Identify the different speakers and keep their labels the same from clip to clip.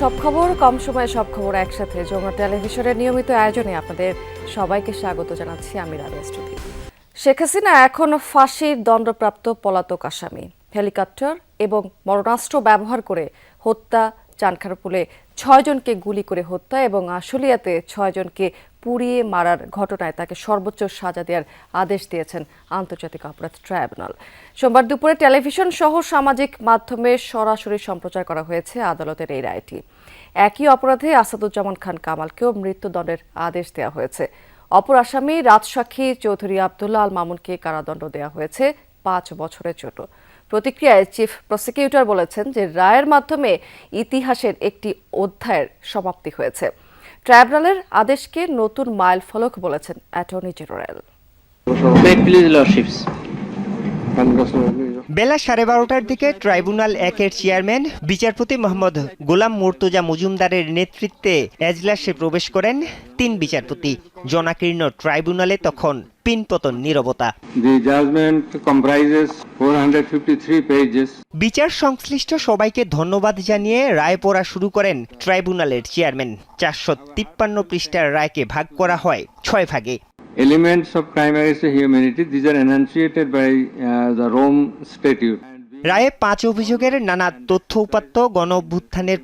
Speaker 1: সব খবর, কম সময়ে সব খবর একসাথে। যমুনা টেলিভিশনের নিয়মিত আয়োজনে আপনাদের সবাইকে স্বাগত জানাচ্ছি আমি রাবিয়া স্টুডি শেখ হাসিনা এখন ফাঁসির দণ্ডপ্রাপ্ত পলাতক আসামি। হেলিকপ্টার এবং মরণাস্ত্র ব্যবহার করে হত্যা, চানখারপুলে ছয়জনকে গুলি করে হত্যা এবং আশুলিয়াতে ছয়জনকে পুড়িয়ে মারার ঘটনায় তাকে সর্বোচ্চ সাজা দেওয়ার আদেশ দিয়েছেন আন্তর্জাতিক অপরাধ ট্রাইব্যুনাল। সোমবার দুপুরে টেলিভিশন সহ সামাজিক মাধ্যমে সরাসরি সম্প্রচার করা হয়েছে আদালতের এই রায়টি। একই অপরাধে আসাদুজ্জামান খান কামালকেও মৃত্যুদণ্ডের আদেশ দেওয়া হয়েছে। অপর আসামি রাজসাক্ষী চৌধুরী আবদুল্লাহ আল মামুনকে কারাদণ্ড দেওয়া হয়েছে পাঁচ বছরের জন্য। প্রতিক্রিয়ায় চিফ প্রসিকিউটর বলেছেন যে রায়ের মাধ্যমে ইতিহাসের একটি অধ্যায়ের সমাপ্তি হয়েছে। ট্রাইব্যুনালের আদেশকে নতুন মাইল ফলক বলেছেন অ্যাটর্নি জেনারেল।
Speaker 2: বেলা সাড়ে বারোটার দিকে ট্রাইব্যুনাল একের চেয়ারম্যান বিচারপতি মোহাম্মদ গোলাম মুর্তজা মজুমদারের নেতৃত্বে এজলাসে প্রবেশ করেন তিন বিচারপতি জনাকীর্ণ ট্রাইব্যুনালে তখন পিনপতন নীরবতা।
Speaker 3: The judgment comprises 453 pages.
Speaker 2: বিচার সংশ্লিষ্ট সবাইকে ধন্যবাদ জানিয়ে রায় পড়া শুরু করেন ট্রাইব্যুনালের চেয়ারম্যান। চারশো তিপ্পান্ন পৃষ্ঠার রায়কে ভাগ করা হয় ছয় ভাগে।
Speaker 3: Elements of crime against humanity these are enunciated by the Rome statute
Speaker 2: রায়ে পাঁচ অভিযোগের নানা তথ্য উপাত্ত গণ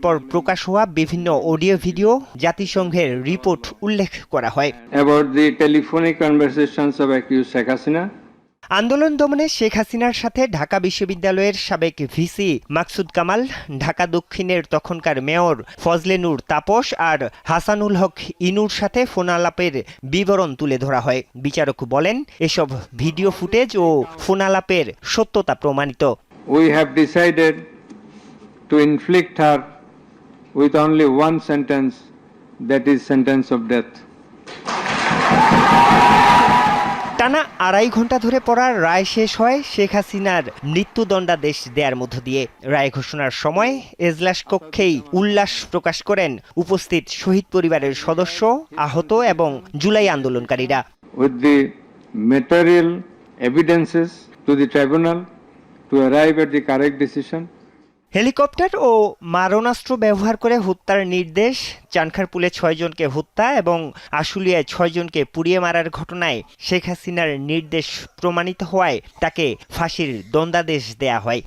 Speaker 2: পর প্রকাশ হওয়া বিভিন্ন অডিও ভিডিও জাতিসংঘের রিপোর্ট উল্লেখ করা হয়।
Speaker 3: About the telephonic conversations of accused Sheikh Hasina
Speaker 2: আন্দোলন দমনে শেখ হাসিনার সাথে ঢাকা বিশ্ববিদ্যালয়ের সাবেক ভিসি মাকসুদ কামাল ঢাকা দক্ষিণের তখনকার মেয়র ফজলে নূর তাপস আর হাসানুল হক ইনুর সাথে ফোনালাপের বিবরণ তুলে ধরা হয় বিচারক বলেন এসব ভিডিও ফুটেজ ও ফোনালাপের সত্যতা প্রমাণিত
Speaker 3: we have decided to inflict her with only one sentence, that is sentence of death.
Speaker 2: টানা আড়াই ঘণ্টা ধরে পড়ার রায় শেষ হয় শেখ হাসিনার মৃত্যুদণ্ডাদেশ দেওয়ার মধ্য দিয়ে। রায় ঘোষণার সময় এজলাস কক্ষেই উল্লাস প্রকাশ করেন উপস্থিত শহীদ পরিবারের সদস্য আহত এবং জুলাই আন্দোলনকারীরা।
Speaker 3: With the material evidences to the tribunal to arrive at the correct decision,
Speaker 2: helicopter ও মারণাস্ত্র ব্যবহার করে হত্যার নির্দেশ, চানখারপুলে ছয়জনকে হত্যা এবং আশুলিয়ায় ছয়জনকে পুড়িয়ে মারার ঘটনায় শেখ হাসিনার নির্দেশ প্রমাণিত হওয়ায় তাকে ফাঁসির দণ্ডাদেশ দেয়া হয়।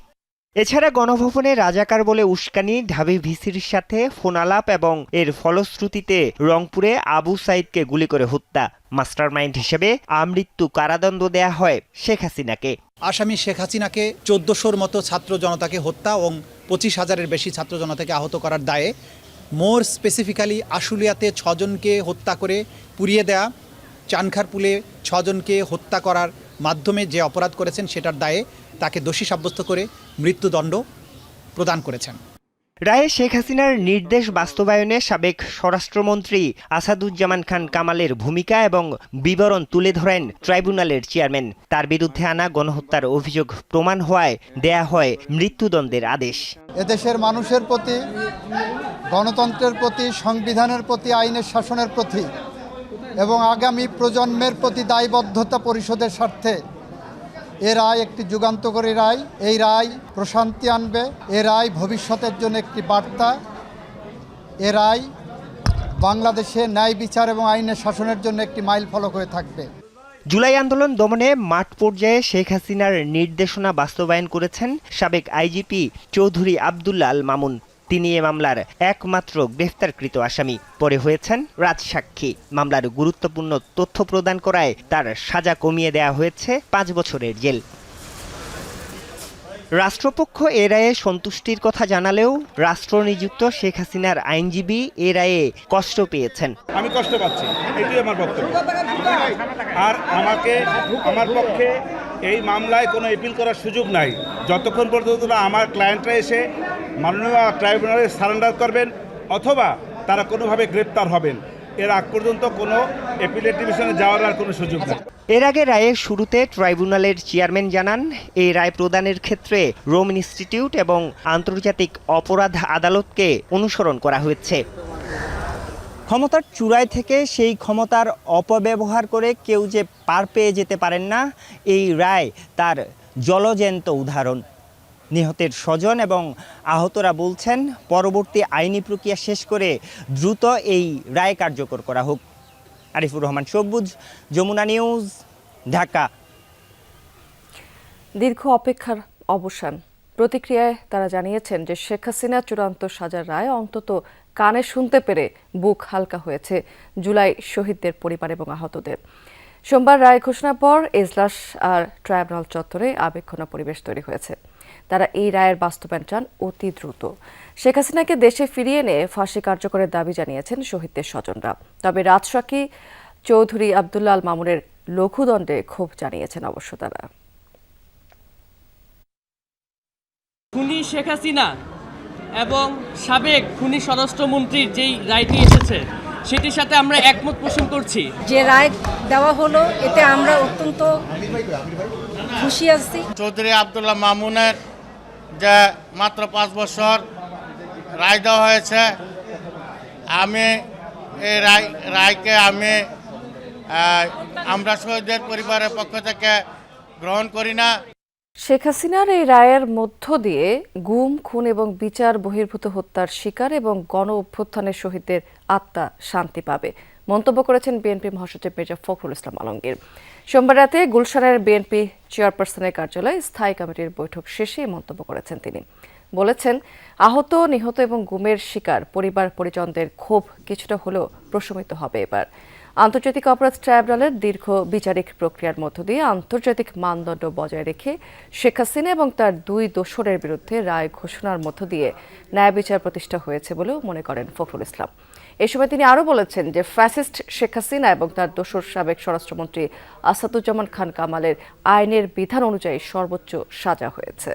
Speaker 2: এছাড়া গণভবনে রাজাকার বলে উস্কানি, ঢাবি ভিসির সাথে ফোনালাপ এবং এর ফলশ্রুতিতে রংপুরে আবু সাইদকে গুলি করে হত্যা। মাস্টারমাইন্ড হিসেবে আমৃত্যু কারাদণ্ড দেয়া হয় শেখ হাসিনাকে।
Speaker 4: আসামি শেখ হাসিনাকে চোদ্দশোর মতো ছাত্র জনতাকে হত্যা এবং পঁচিশ হাজারের বেশি ছাত্র জনতাকে আহত করার দায়ে মোর স্পেসিফিক্যালি আশুলিয়াতে ছজনকে হত্যা করে পুড়িয়ে দেয়া, চানখারপুলে ছজনকে হত্যা করার মাধ্যমে যে অপরাধ করেছেন সেটার দায়ে তাকে দোষী সাব্যস্ত করে মৃত্যুদণ্ড প্রদান করেছেন।
Speaker 2: রায়ে শেখ হাসিনার নির্দেশ বাস্তবায়নে সাবেক স্বরাষ্ট্রমন্ত্রী আসাদুজ্জামান খান কামালের ভূমিকা এবং বিবরণ তুলে ধরেন ট্রাইব্যুনালের চেয়ারম্যান। তার বিরুদ্ধে আনা গণহত্যার অভিযোগ প্রমাণ হওয়ায় দেয়া হয় মৃত্যুদণ্ডের আদেশ।
Speaker 5: এদেশের মানুষের প্রতি, গণতন্ত্রের প্রতি, সংবিধানের প্রতি, আইনের শাসনের প্রতি এবং আগামী প্রজন্মের প্রতি দায়বদ্ধতা পরিষদের স্বার্থে এ রায় একটি যুগান্তকারী রায়। এই রায় প্রশান্তি আনবে। এ রায় ভবিষ্যতের জন্য একটি বার্তা। এ রায় বাংলাদেশে ন্যায় বিচার এবং আইনের শাসনের জন্য একটি মাইল ফলক হয়ে থাকবে।
Speaker 2: জুলাই আন্দোলন দমনে মাঠ পর্যায়ে শেখ হাসিনার নির্দেশনা বাস্তবায়ন করেছেন সাবেক আইজিপি চৌধুরী আবদুল্লা আল মামুন। তিনি এ মামলার একমাত্র গ্রেফতারকৃত আসামি। পরে হয়েছেন রাজসাক্ষী। মামলার গুরুত্বপূর্ণ তথ্য প্রদান করায় তার সাজা কমিয়ে দেয়া হয়েছে পাঁচ বছরের জেল। রাষ্ট্রপক্ষ এ রায়ে সন্তুষ্টির কথা জানালেও রাষ্ট্রনিযুক্ত শেখ হাসিনার আইনজীবী এ রায়ে কষ্ট পেয়েছেন।
Speaker 6: আমি কষ্ট পাচ্ছি এটি আমার বক্তব্য। আর আমাকে, আমার পক্ষে এই মামলায় কোনো এপিল করার সুযোগ নাই। যতক্ষণ পর্যন্ত না আমার ক্লায়েন্টরা এসে মাননীয় ট্রাইব্যুনালে সারেন্ডার করবেন অথবা তারা কোনোভাবে গ্রেপ্তার হবেন, এর আগ পর্যন্ত কোনো এপিলেট ডিভিশনে যাওয়ার আর কোনো সুযোগ নেই।
Speaker 2: এর আগে রায়ের শুরুতে ট্রাইব্যুনালের চেয়ারম্যান জানান, এই রায় প্রদানের ক্ষেত্রে রোম ইনস্টিটিউট এবং আন্তর্জাতিক অপরাধ আদালতকে অনুসরণ করা হয়েছে। ক্ষমতার চূড়ায় থেকে সেই ক্ষমতার অপব্যবহার করে কেউ যে পার পেয়ে যেতে পারেন না, এই রায় তার জলজ্যান্ত উদাহরণ। নিহতের স্বজন এবং আহতরা বলছেন, পরবর্তী আইনি প্রক্রিয়া শেষ করে দ্রুত এই রায় কার্যকর করা হোক। আরিফুর রহমান, সবুজ, যমুনা নিউজ, ঢাকা।
Speaker 1: দীর্ঘ অপেক্ষার অবসান। প্রতিক্রিয়ায় তারা জানিয়েছেন যে শেখ হাসিনা চূড়ান্ত সাজার রায় অন্তত কানে শুনতে পেরে বুক হালকা হয়েছে জুলাই শহীদদের পরিবার এবং আহতদের। সোমবার রায় ঘোষণার পর এজলাস আর ট্রাইব্যুনাল চত্বরে আবেক্ষণ পরিবেশ তৈরি হয়েছে। তারা এই রায়ের বাস্তবায়ন চান অতি দ্রুত। শেখ হাসিনাকে দেশে ফিরিয়ে এনে ফাঁসি কার্যকরের দাবি জানিয়েছেন শহীদদের স্বজনরা। তবে রাজশাকী চৌধুরী আবদুল্লাহ আল মামুনের লঘুদণ্ডে ক্ষোভ জানিয়েছেন অবশ্য তারা।
Speaker 7: খুনি শেখ হাসিনা এবং সাবেক খুনি স্বরাষ্ট্রমন্ত্রীর যেই রায়টি এসেছে সেটির সাথে আমরা একমত পোষণ করছি।
Speaker 8: যে রায় দেওয়া হলো এতে আমরা অত্যন্ত খুশি আছি।
Speaker 9: চৌধুরী আবদুল্লাহ মামুনের যে মাত্র পাঁচ বছর রায় দেওয়া হয়েছে আমি এই রায় রায়কে আমি আমরা শহীদদের পরিবারের পক্ষ থেকে গ্রহণ করি না।
Speaker 1: শেখ হাসিনার এই রায়ের মধ্য দিয়ে গুম, খুন এবং বিচার বহির্ভূত হত্যার শিকার এবং গণ অভ্যুত্থানের শহীদদের আত্মা শান্তি পাবে। মন্তব্য করেছেন বিএনপি মহাসচিব মির্জা ফখরুল ইসলাম আলমগীর। সোমবার রাতে গুলশানের বিএনপি চেয়ারপারসনের কার্যালয়ে স্থায়ী কমিটির বৈঠক শেষে মন্তব্য করেছেন তিনি। বলেছেন, আহত, নিহত এবং গুমের শিকার পরিবার পরিজনদের ক্ষোভ কিছুটা হলেও প্রশমিত হবে এবার। আন্তর্জাতিক অপরাধ ট্রাইব্যুনালের দীর্ঘ বিচারিক প্রক্রিয়ার মধ্য দিয়ে আন্তর্জাতিক মানদণ্ড বজায় রেখে শেখ হাসিনা এবং তার দুই দোসরের বিরুদ্ধে রায় ঘোষণার মধ্য দিয়ে ন্যায় বিচার প্রতিষ্ঠা হয়েছে বলেও মনে করেন ফখরুল ইসলাম। এ সময় তিনি আরও বলেছেন যে ফ্যাসিস্ট শেখ হাসিনা এবং তার দোসর সাবেক স্বরাষ্ট্রমন্ত্রী আসাদুজ্জামান খান কামালের আইনের বিধান অনুযায়ী সর্বোচ্চ সাজা হয়েছে।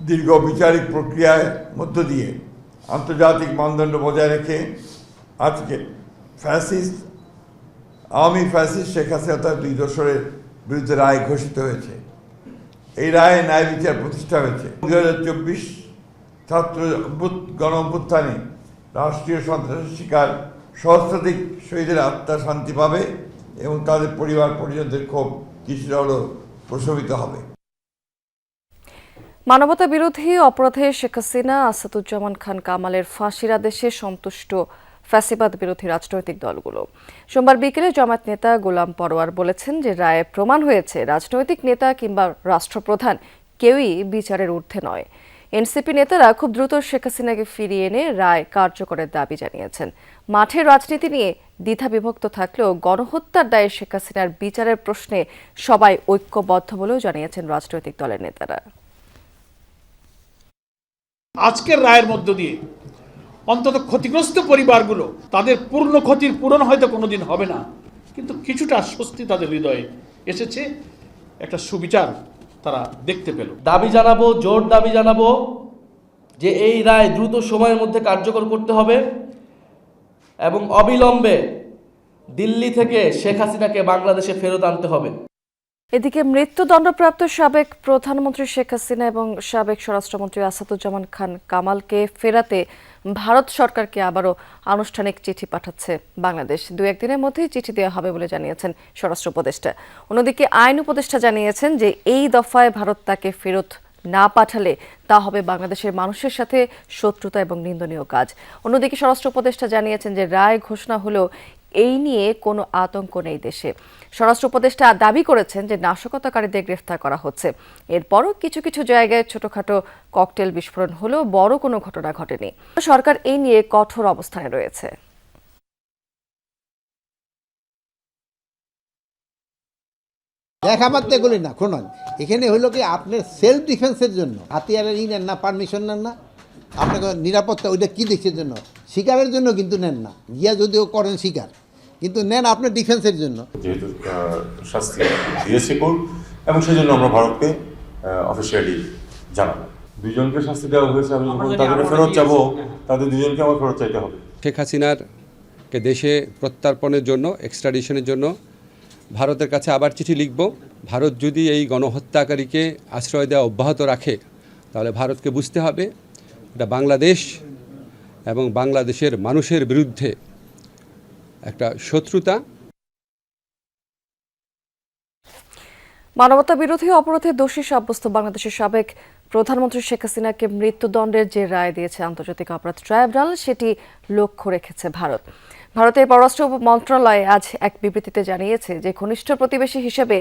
Speaker 10: দীর্ঘ বিচারিক প্রক্রিয়ার মধ্য দিয়ে আন্তর্জাতিক মানদণ্ড বজায় রেখে আজকে ফ্যাসিস্ট, আওয়ামী ফ্যাসিস্ট শেখ হাসিনা তার দুই দশরের বিরুদ্ধে রায় ঘোষিত হয়েছে। এই রায়ে ন্যায় বিচার প্রতিষ্ঠা হয়েছে। দুই হাজার চব্বিশ ছাত্র গণ অভ্যুত্থানে রাষ্ট্রীয় সন্ত্রাসের শিকার সহস্রাধিক শহীদের আত্মা শান্তি পাবে এবং তাদের পরিবার পরিজনদের ক্ষোভ কিছুটা হলেও প্রশমিত হবে।
Speaker 1: মানবতা বিরোধী অপরাধে শেখ হাসিনা, আসাদুজ্জামান খান কামালের ফাঁসির আদেশে সন্তুষ্ট ফ্যাসিবাদ বিরোধী রাজনৈতিক দলগুলো। সোমবার বিকেলে জামাত নেতা গোলাম পরোয়ার বলেছেন যে রায়ে প্রমাণ হয়েছে রাজনৈতিক নেতা কিংবা রাষ্ট্রপ্রধান কেউই বিচারের ঊর্ধ্বে নয়। এনসিপি নেতারা খুব দ্রুত শেখ হাসিনাকে ফিরিয়ে এনে রায় কার্যকরের দাবি জানিয়েছেন। মাঠের রাজনীতি নিয়ে দ্বিধা বিভক্ত থাকলেও গণহত্যার দায়ে শেখ হাসিনার বিচারের প্রশ্নে সবাই ঐক্যবদ্ধ বলেও জানিয়েছেন রাজনৈতিক দলের নেতারা।
Speaker 11: আজকের রায়ের মধ্য দিয়ে অন্তত ক্ষতিগ্রস্ত পরিবারগুলো তাদের পূর্ণ ক্ষতির পূরণ হয়তো কোনোদিন হবে না, কিন্তু কিছুটা স্বস্তি তাদের হৃদয়ে এসেছে, একটা সুবিচার তারা দেখতে পেল।
Speaker 7: দাবি জানাব, জোর দাবি জানাব যে এই রায় দ্রুত সময়ের মধ্যে কার্যকর করতে হবে এবং অবিলম্বে দিল্লি থেকে শেখ হাসিনাকে বাংলাদেশে ফেরত আনতে হবে।
Speaker 1: এদিকে মৃত্যুদণ্ডপ্রাপ্ত সাবেক প্রধানমন্ত্রী শেখ হাসিনা এবং সাবেক স্বরাষ্ট্রমন্ত্রী আসাদুজ্জামান খান কামালকে ফেরাতে ভারত সরকারকে আবারও আনুষ্ঠানিক চিঠি পাঠাচ্ছে বাংলাদেশ। দু একদিনের মধ্যেই চিঠি দেওয়া হবে বলে জানিয়েছেন স্বরাষ্ট্র উপদেষ্টা। অন্যদিকে আইন উপদেষ্টা জানিয়েছেন যে এই দফায় ভারত তাকে ফেরত না পাঠালে তা হবে বাংলাদেশের মানুষের সাথে শত্রুতা এবং নিন্দনীয় কাজ। অন্যদিকে স্বরাষ্ট্র উপদেষ্টা জানিয়েছেন যে রায় ঘোষণা হলেও এই নিয়ে কোনো আতঙ্ক নেই দেশে। স্বরাষ্ট্র উপদেষ্টা দাবি করেছেন যে নাশকতাকারীদের গ্রেফতার করা হচ্ছে। এরপরও কিছু কিছু জায়গায় ছোটখাটো ককটেল বিস্ফোরণ হলেও বড় কোনো ঘটনা ঘটেনি। সরকার এই নিয়ে কঠোর অবস্থানে রয়েছে।
Speaker 12: না, শুনুন। এখানে হইল কি আপনার সেলফ ডিফেন্সের জন্য, হাতিয়ারের ই নেন না পারমিশন নেন না। আপনাকে নিরাপত্তা ওইটা কী দেখছে জন্য? শিকারের জন্য কিন্তু নেন না। গিয়া যদিও করেন শিকার কিন্তু নেন আপনার ডিফেন্সের জন্য।
Speaker 10: যেহেতু শাস্তি দিয়েছে কোর্ট এবং সেই জন্য আমরা ভারতকে অফিসিয়ালি জানাব। দুজনকে শাস্তি দেওয়া হয়েছে আমি যখন তাদেরকে ফেরত যাব তাদের দুজনকে আমার ফেরত চাইতে হবে।
Speaker 11: শেখ হাসিনার কে দেশে প্রত্যার্পণের জন্য এক্সট্রাডিশনের জন্য ভারতের কাছে আবার চিঠি লিখব। ভারত যদি এই গণহত্যাকারীকে আশ্রয় দেওয়া অব্যাহত রাখে তাহলে ভারতকে বুঝতে হবে। এটা বাংলাদেশ এবং বাংলাদেশের মানুষের বিরুদ্ধে একটা শত্রুতা।
Speaker 1: মানবতা বিরোধী অপরাধে দোষী সাব্যস্ত বাংলাদেশের সাবেক প্রধানমন্ত্রী শেখ হাসিনাকে মৃত্যুদণ্ডের যে রায় দিয়েছে আন্তর্জাতিক অপরাধ ট্রাইব্যুনাল, সেটি লক্ষ্য রেখেছে ভারত। ভারতের পররাষ্ট্র মন্ত্রণালয় আজ এক বিবৃতিতে জানিয়েছে যে, ঘনিষ্ঠ প্রতিবেশী হিসেবে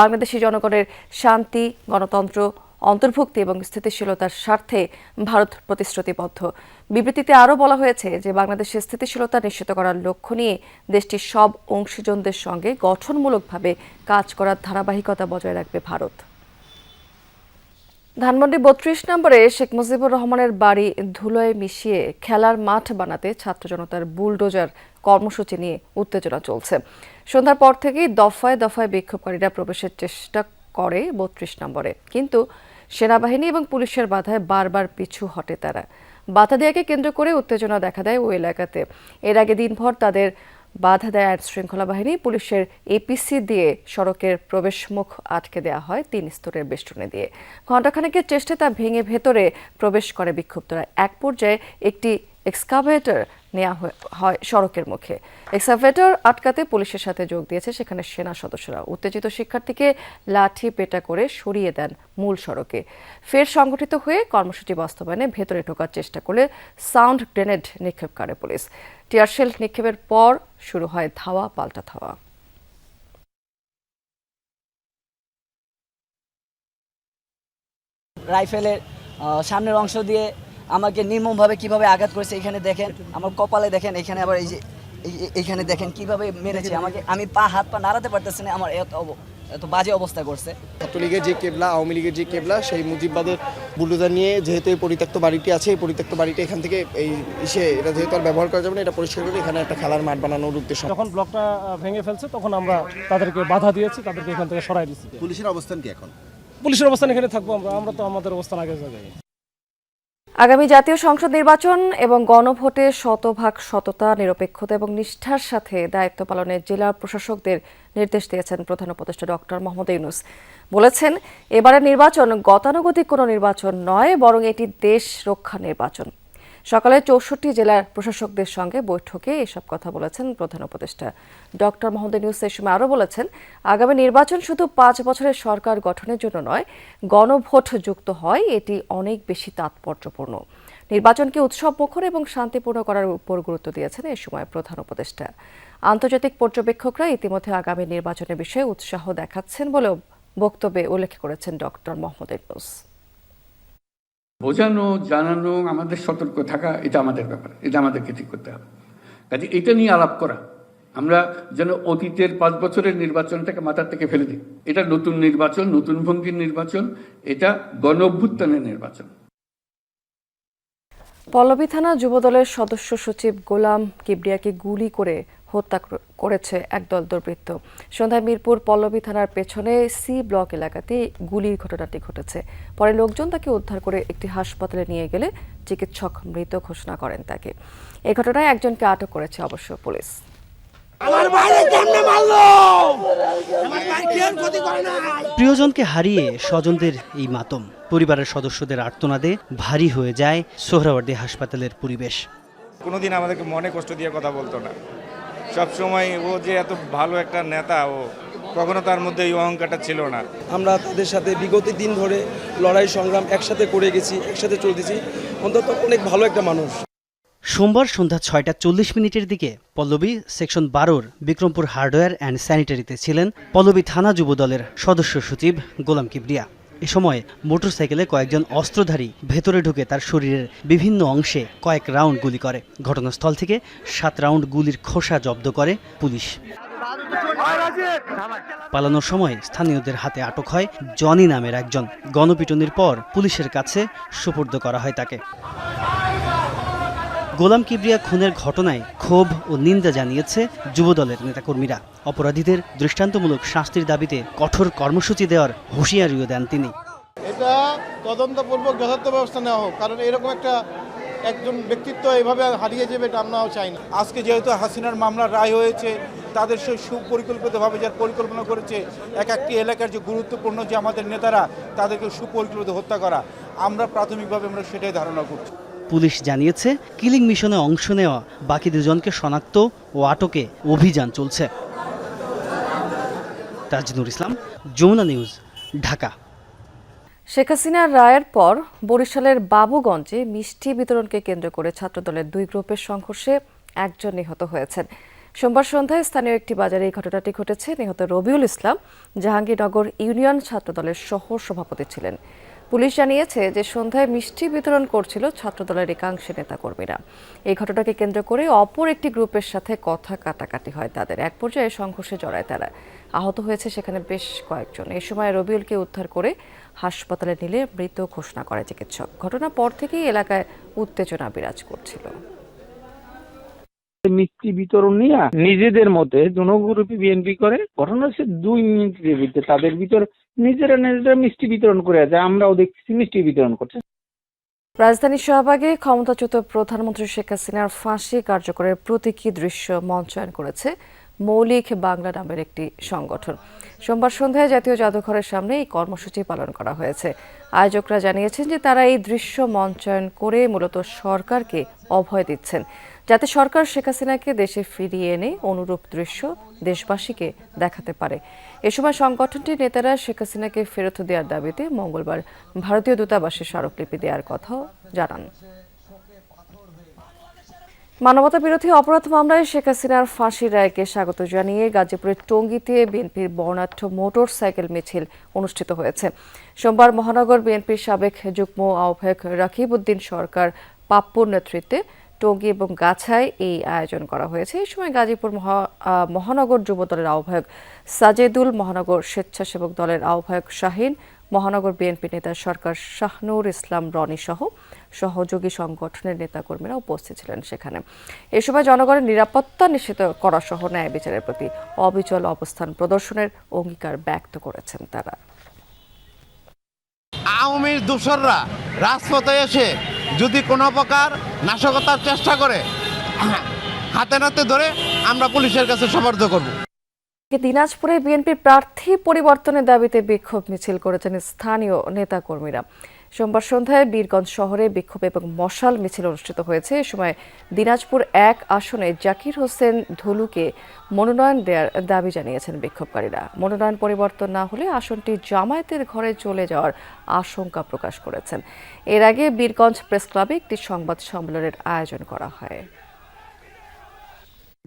Speaker 1: বাংলাদেশি জনগণের শান্তি, গণতন্ত্র অন্তর্ভুক্তি এবং স্থিতিশীলতার স্বার্থে ভারত প্রতিশ্রুতিবদ্ধ। বিবৃতিতে আরও বলা হয়েছে যে, বাংলাদেশের স্থিতিশীলতা নিশ্চিত করার লক্ষ্য নিয়ে দেশটির সব অংশীজনদের সঙ্গে গঠনমূলকভাবে কাজ করার ধারাবাহিকতা বজায় রাখবে ভারত। ধানমন্ডি বত্রিশ নম্বরে শেখ মুজিবুর রহমানের বাড়ি ধুলোয় মিশিয়ে খেলার মাঠ বানাতে ছাত্র জনতার বুলডোজার কর্মসূচি নিয়ে উত্তেজনা চলছে। সন্ধ্যার পর থেকেই দফায় দফায় বিক্ষোভকারীরা প্রবেশের চেষ্টা করে বত্রিশ নম্বরে। কিন্তু সেনাবাহিনী এবং পুলিশের বাধায় বারবার পিছু হটে তারা। বাধা দেয়াকে কেন্দ্র করে উত্তেজনা দেখা দেয় ওই এলাকাতে। এর আগে দিনভর তাদের বাধা দেয় আইন শৃঙ্খলা বাহিনী, পুলিশের এপিসি দিয়ে সড়কের প্রবেশ মুখ আটকে দেওয়া হয় তিন স্তরের বেষ্টনী দিয়ে। ঘণ্টাখানেকের চেষ্টায় তা ভেঙে ভেতরে প্রবেশ করে বিক্ষুব্ধরা। এক পর্যায়ে একটি এক্সকাভেটর নেওয়া হয়- সড়কের মুখে। এক্সকাভেটর আটকাতে পুলিশের সাথে যোগ দিয়েছে সেখানে সেনা সদস্যরা। উত্তেজিত শিক্ষার্থীকে লাঠি পেটা করে সরিয়ে দেন মূল সড়কে। ফের সংগঠিত হয়ে কর্মসূচি বাস্তবায়নে ভেতরে ঢোকার চেষ্টা করলে সাউন্ড গ্রেনেড নিক্ষেপ করে পুলিশ। টিয়ারশেল নিক্ষেপের পর শুরু হয় ধাওয়া, পাল্টা ধাওয়া।
Speaker 13: রাইফেলের সামনের অংশ দিয়ে আমাকে নির্মমভাবে কীভাবে আঘাত করেছে এখানে দেখেন আমার কপালে দেখেন এখানে আবার এই যে এই- দেখেন কীভাবে মেরেছে আমাকে আমি পা হাত পা নাড়াতে পারতেছি না আমার এত অব- এত বাজে অবস্থা করছে।
Speaker 14: ছাত্রলীগের যে কেবলা আওয়ামী লীগের যে কেবলা সেই মুজিববাদের বুলডোজার নিয়ে যেহেতু এই পরিত্যক্ত বাড়িটি আছে এই পরিত্যক্ত বাড়িটি এখান থেকে এই ইসে এটা যেহেতু আর ব্যবহার করা যাবে না এটা পরিষ্কার করে এখানে একটা খেলার মাঠ বানানোর উদ্দেশ্য।
Speaker 15: যখন ব্লকটা ভেঙে ফেলছে তখন আমরা তাদেরকে বাধা দিয়েছি তাদেরকে এখান থেকে সরাই দিচ্ছি
Speaker 14: পুলিশের অবস্থান কি এখন?
Speaker 15: পুলিশের অবস্থান এখানে থাকব আমরা আমরা তো আমাদের অবস্থান আগে জায়গায়।
Speaker 1: আগামী জাতীয় সংসদ নির্বাচন এবং গণভোটে শতভাগ সততা, নিরপেক্ষতা এবং নিষ্ঠার সাথে দায়িত্ব পালনে জেলা প্রশাসকদের নির্দেশ দিয়েছেন প্রধান উপদেষ্টা ডক্টর মোহাম্মদ ইউনুস। বলেছেন, এবারের নির্বাচন গতানুগতিক কোনো নির্বাচন নয়, বরং এটি দেশ রক্ষা নির্বাচন। সকালে চৌষট্টি জেলার প্রশাসকদের সঙ্গে বৈঠকে এসব কথা বলেছেন প্রধান উপদেষ্টা। ডক্টর মোহাম্মদ নিউজ সময় আরও বলেছেন, আগামী নির্বাচন শুধু পাঁচ বছরের সরকার গঠনের জন্য নয়, গণভোট যুক্ত হয়, এটি অনেক বেশি তাৎপর্যপূর্ণ। নির্বাচনকে উৎসব মুখর এবং শান্তিপূর্ণ করার উপর গুরুত্ব দিয়েছেন এ সময় প্রধান উপদেষ্টা। আন্তর্জাতিক পর্যবেক্ষকরা ইতিমধ্যে আগামী নির্বাচনের বিষয়ে উৎসাহ দেখাচ্ছেন বলেও বক্তব্যে উল্লেখ করেছেন ডক্টর মোহাম্মদ ইউনুস।
Speaker 16: বোঝানো, জানানো, আমাদের সতর্ক থাকা, এটা আমাদের ব্যাপার। এটা আমাদেরকে ঠিক করতে হবে। কাজে এটা নিয়ে আলাপ করা। আমরা যেন অতীতের পাঁচ বছরের নির্বাচনটাকে মাথার থেকে ফেলে দিই। এটা নতুন নির্বাচন, নতুন ভঙ্গির নির্বাচন, এটা গণ অভ্যুত্থানের নির্বাচন।
Speaker 1: পল্লবী থানা যুবদলের সদস্য সচিব গোলাম কিবরিয়াকে গুলি করে হত্যা করেছে একদল দুর্বৃত্ত। সন্ধ্যায় মিরপুর পল্লবী থানার পেছনে সি ব্লক এলাকাতে গুলির ঘটনাটি ঘটেছে। পরে লোকজন তাকে উদ্ধার করে একটি হাসপাতালে নিয়ে গেলে চিকিৎসক মৃত ঘোষণা করেন তাকে। এ ঘটনায় একজনকে আটক করেছে অবশ্য পুলিশ।
Speaker 17: প্রিয়জনকে হারিয়ে স্বজনদের এই মাতম পরিবারের সদস্যদের আর্তনাদে ভারী হয়ে যায় সোহরাওয়ার্দী হাসপাতালের পরিবেশ।
Speaker 18: কোনোদিন আমাদেরকে মনে কষ্ট দিয়ে কথা বলতো না। সব সময় ও যে এত ভালো একটা নেতা ও কখনো তার মধ্যে এই অহংকারটা ছিল না।
Speaker 14: আমরা তাদের সাথে বিগত দিন ধরে লড়াই সংগ্রাম একসাথে করে গেছি একসাথে চলতেছি। অন্তত অনেক ভালো একটা মানুষ।
Speaker 17: সোমবার সন্ধ্যা ছয়টা চল্লিশ মিনিটের দিকে পল্লবী সেকশন বারোর বিক্রমপুর হার্ডওয়্যার অ্যান্ড স্যানিটারিতে ছিলেন পল্লবী থানা যুবদলের সদস্য সচিব গোলাম কিবরিয়া। এ সময় মোটরসাইকেলে কয়েকজন অস্ত্রধারী ভেতরে ঢুকে তার শরীরের বিভিন্ন অংশে কয়েক রাউন্ড গুলি করে। ঘটনাস্থল থেকে সাত রাউন্ড গুলির খোসা জব্দ করে পুলিশ। পালানোর সময় স্থানীয়দের হাতে আটক হয় জনি নামের একজন। গণপিটুনির পর পুলিশের কাছে সুপর্দ করা হয় তাকে। গোলাম কিবরিয়া খুনের ঘটনায় ক্ষোভ ও নিন্দা জানিয়েছে যুবদলের নেতাকর্মীরা। অপরাধীদের দৃষ্টান্তমূলক শাস্তির দাবিতে কঠোর কর্মসূচি দেওয়ার হুঁশিয়ারিও দেন তিনি।
Speaker 14: এটা তদন্তপূর্বক যথার্থ ব্যবস্থা নেওয়া হোক কারণ এরকম একটা একজন ব্যক্তিত্ব এভাবে হারিয়ে যাবে এটা আমরাও চাই না। আজকে যেহেতু হাসিনার মামলার রায় হয়েছে তাদের সেই সুপরিকল্পিতভাবে যার পরিকল্পনা করেছে এক একটি এলাকার যে গুরুত্বপূর্ণ যে আমাদের নেতারা তাদেরকে সুপরিকল্পিত হত্যা করা আমরা প্রাথমিকভাবে আমরা সেটাই ধারণা করছি।
Speaker 17: পুলিশ জানিয়েছে, কিলিং মিশনে অংশ নেওয়া বাকি দুজনকে শনাক্ত ও আটকে অভিযান চলছে। তাজনুর ইসলাম, যমুনা নিউজ, ঢাকা।
Speaker 1: শেখ হাসিনার রায়ের পর বরিশালের বাবুগঞ্জে মিষ্টি বিতরণকে কেন্দ্র করে ছাত্রদলের দুই গ্রুপের সংঘর্ষে একজন নিহত হয়েছেন। সোমবার সন্ধ্যায় স্থানীয় একটি বাজারে এই ঘটনাটি ঘটেছে। নিহত রবিউল ইসলাম জাহাঙ্গীরনগর ইউনিয়ন ছাত্রদলের সহ সভাপতি ছিলেন। পুলিশ জানিয়েছে যে সন্ধ্যায় মিষ্টি বিতরণ করছিল ছাত্রদলের একাংশের নেতাকর্মীরা। এই ঘটনাকে কেন্দ্র করে অপর একটি গ্রুপের সাথে কথা কাটাকাটি হয় তাদের। এক পর্যায়ে সংঘর্ষে জড়ায় তারা। আহত হয়েছে সেখানে বেশ কয়েকজন। এ সময় রবিউলকে উদ্ধার করে হাসপাতালে নিলে মৃত ঘোষণা করে চিকিৎসক। ঘটনার পর থেকেই এলাকায় উত্তেজনা বিরাজ করছিল।
Speaker 19: মিষ্টি বিতরণ নিয়ে নিজেদের মধ্যে জনগ্রুপি বিএনপি করে। ঘটনা হচ্ছে দুই মিনিটের ভিতরে। তাদের ভিতর নিজেরা নিজেরা মিষ্টি বিতরণ করে আছে আমরাও দেখছি মিষ্টি বিতরণ করছে।
Speaker 1: রাজধানী শাহবাগে ক্ষমতাচ্যুত প্রধানমন্ত্রী শেখ হাসিনার ফাঁসি কার্যকরের প্রতীকী দৃশ্য মঞ্চায়ন করেছে মৌলিক বাংলা নামের একটি সংগঠন। সোমবার সন্ধ্যায় জাতীয় জাদুঘরের সামনে এই কর্মসূচি পালন করা হয়েছে। আয়োজকরা জানিয়েছেন যে তারা এই দৃশ্য মঞ্চায়ন করে মূলত সরকারকে অভয় দিচ্ছেন। যাতে সরকার শেখ হাসিনাকে দেশে ফিরিয়ে এনে অনুরূপ দৃশ্য দেশবাসীকে দেখাতে পারে। এ সময় সংগঠনটির নেতারা শেখ হাসিনাকে ফেরত দেওয়ার দাবিতে মঙ্গলবার ভারতীয় দূতাবাসে স্মারকলিপি দেওয়ার কথাও জানান। মানবতা বিরোধী অপরাধ মামলায় শেখ হাসিনার ফাঁসির রায়কে স্বাগত জানিয়ে গাজীপুরের টঙ্গীতে বিএনপির বর্ণাঢ্য মোটর সাইকেল মিছিল অনুষ্ঠিত হয়েছে। সোমবার মহানগর বিএনপির সাবেক যুগ্ম আহ্বায়ক রাকিব উদ্দিন সরকার পাপ্পুর নেতৃত্বে টঙ্গী এবং গাছায় এই আয়োজন করা হয়েছে। এই সময় গাজীপুর মহানগর যুব দলের আহ্বায়ক সাজেদুল, মহানগর স্বেচ্ছাসেবক দলের আহ্বায়ক শাহিন, মহানগর বিএনপি নেতা সরকার শাহনুর ইসলাম, রনি সহ সহযোগী সংগঠনের নেতাকর্মীরা উপস্থিত ছিলেন সেখানে। এ সময় জনগণের নিরাপত্তা নিশ্চিত করা সহ ন্যায় বিচারের প্রতি অবিচল অবস্থান প্রদর্শনের অঙ্গীকার ব্যক্ত করেছেন তারা।
Speaker 9: আওয়ামীর দোসররা রাজপথে এসে যদি কোনো প্রকার নাশকতার চেষ্টা করে হাতে নাতে ধরে আমরা পুলিশের কাছে সমর্থ করব।
Speaker 1: দিনাজপুরে বিএনপি প্রার্থী পরিবর্তনের দাবিতে বিক্ষোভ মিছিল করেছেন স্থানীয় নেতাকর্মীরা। সোমবার সন্ধ্যায় বীরগঞ্জ শহরে বিক্ষোভ এবং মশাল মিছিল অনুষ্ঠিত হয়েছে। এ সময় দিনাজপুর এক আসনে জাকির হোসেন ধুলুকে মনোনয়ন দেওয়ার দাবি জানিয়েছেন বিক্ষোভকারীরা। মনোনয়ন পরিবর্তন না হলে আসনটি জামায়াতের ঘরে চলে যাওয়ার আশঙ্কা প্রকাশ করেছেন। এর আগে বীরগঞ্জ প্রেস ক্লাবে একটি সংবাদ সম্মেলনের আয়োজন করা হয়।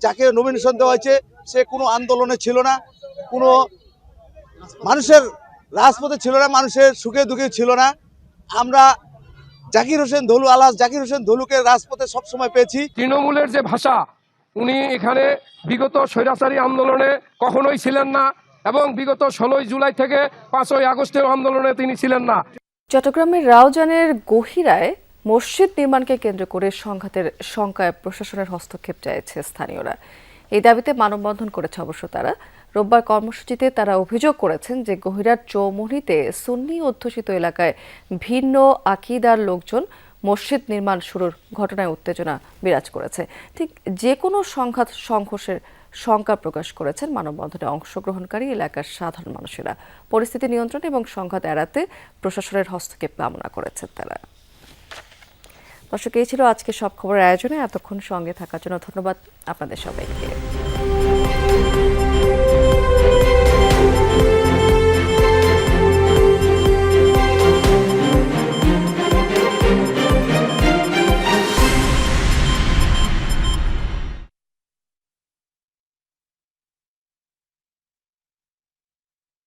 Speaker 14: যাকে নমিনেশন দেওয়া হয়েছে সে কোনো আন্দোলনে ছিল না কোনো মানুষের রাজপথে ছিল না মানুষের সুখে দুঃখে ছিল না। আমরা জাকির হোসেন ধলু আলাস জাকির হোসেন ধলুকে রাজপথে সবসময় পেয়েছি।
Speaker 20: তৃণমূলের যে ভাষা উনি এখানে বিগত স্বৈরাচারী আন্দোলনে কখনোই ছিলেন না এবং বিগত ষোলোই জুলাই থেকে পাঁচই আগস্টের আন্দোলনে তিনি ছিলেন না।
Speaker 1: চট্টগ্রামের রাউজানের গহিরায় মসজিদ নির্মাণকে কেন্দ্র করে সংঘাতের শঙ্কায় প্রশাসনের হস্তক্ষেপ চাইছে স্থানীয়রা। এই দাবিতে মানববন্ধন করেছে অবশ্য তারা। রোববার কর্মসূচিতে তারা অভিযোগ করেছেন যে গহিরার চৌমুহনীতে সুন্নি অধ্যুষিত এলাকায় ভিন্ন আকিদার লোকজন মসজিদ নির্মাণ শুরুর ঘটনায় উত্তেজনা বিরাজ করেছে। ঠিক যে কোনো সংঘাত সংঘর্ষের শঙ্কা প্রকাশ করেছেন মানববন্ধনে অংশগ্রহণকারী এলাকার সাধারণ মানুষেরা। পরিস্থিতি নিয়ন্ত্রণ এবং সংঘাত এড়াতে প্রশাসনের হস্তক্ষেপ কামনা করেছেন তারা। দর্শক এই ছিল আজকে সব খবর আয়োজনে। এতক্ষণ সঙ্গে থাকার জন্য ধন্যবাদ আপনাদের সবাইকে।